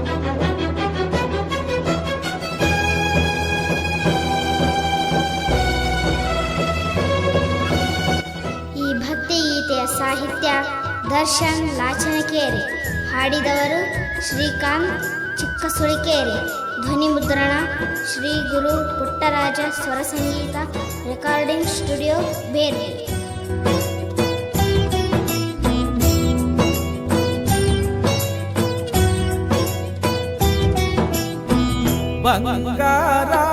ಈ ಭಕ್ತಿಗೀತೆಯ ಸಾಹಿತ್ಯ, ದರ್ಶನ್ ಲಾಚನಕೇರಿ. ಹಾಡಿದವರು ಶ್ರೀಕಾಂತ್ ಚಿಕ್ಕಸುಳಿಕೇರಿ. ಧ್ವನಿ ಮುದ್ರಣ, ಶ್ರೀ ಗುರು ಪುಟ್ಟರಾಜ ಸ್ವರ ಸಂಗೀತ ರೆಕಾರ್ಡಿಂಗ್ ಸ್ಟುಡಿಯೋ, ಬೇರೆ. ಬಂಗಾರವಿದು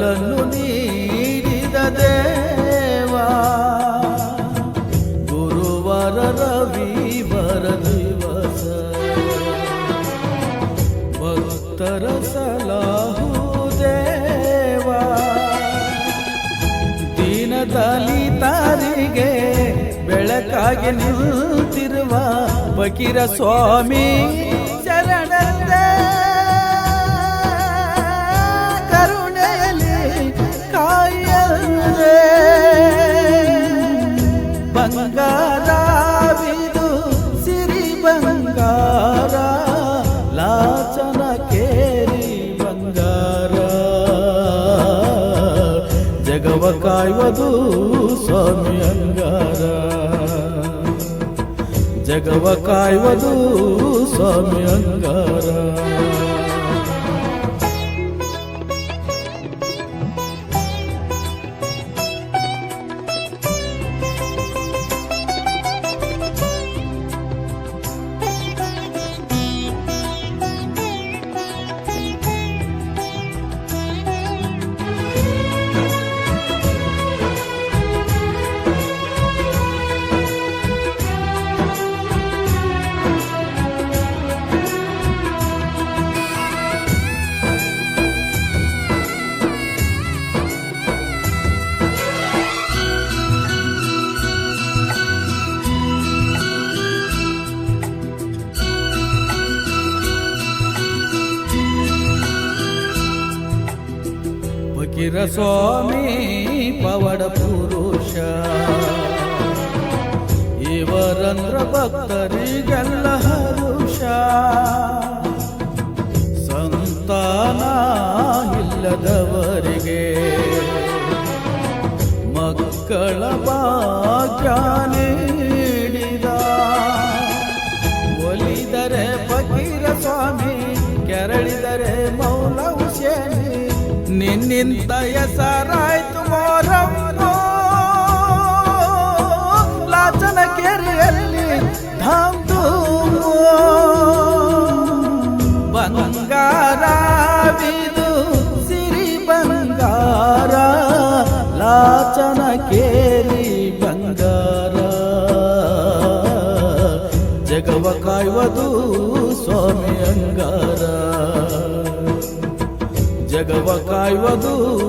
ಕಾಲನ್ನು ನೀಡಿದ ದೇವಾ, ಗುರುವಾರ ರವಿವಾರ ದಿವಸ. ಭಕ್ತರ ಸಲಾಹು ದೀನ ದೀನ ತಾರಿಗೆ ಬೆಳಕಾಗಿ ನಿಂತಿರುವ ಬಕಿರ ಸ್ವಾಮಿ ಶರಣಂತೆ ಜಗವ ಕಾಯುವುದು ಸ್ವಾಮಿ ಅಂಗಾರ ಜಗವ ಕಾಯುವುದು ಸ್ವಾಮಿ ಅಂಗಾರ ಫಕೀರ ಸ್ವಾಮಿ ಪವಡ ಪುರುಷ. ಇವರಂದ್ರ ಭಕ್ತರಿಗೆಲ್ಲ ಹರುಷ. ಸಂತಾನ ಇಲ್ಲದವರಿಗೆ ಮಕ್ಕಳ ಭಾಗ್ಯ ನಿನ್ನಿಂದ ಹೆಸರಾಯ್ತು ಮೋರಮ್ಮ ಲಾಚನ ಕೆರೆಯಲ್ಲಿ ಧಾಮ್ ಬಂಗಾರ ಬಿದು ಸಿರಿ ಬಂಗಾರ ಲಾಚನ ಕೇರಿ ಬಂಗಾರ. ಜಗವ ಕಾಯುವುದು ಜಗವ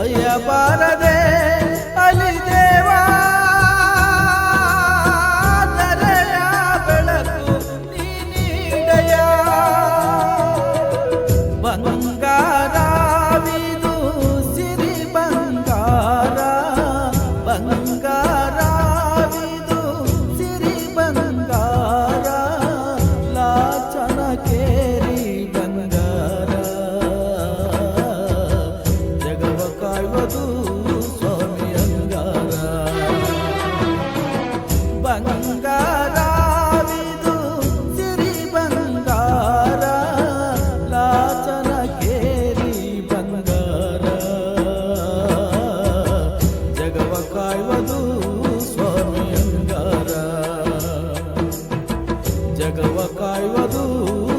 ದಯ ಬಾರದೆ 会はどう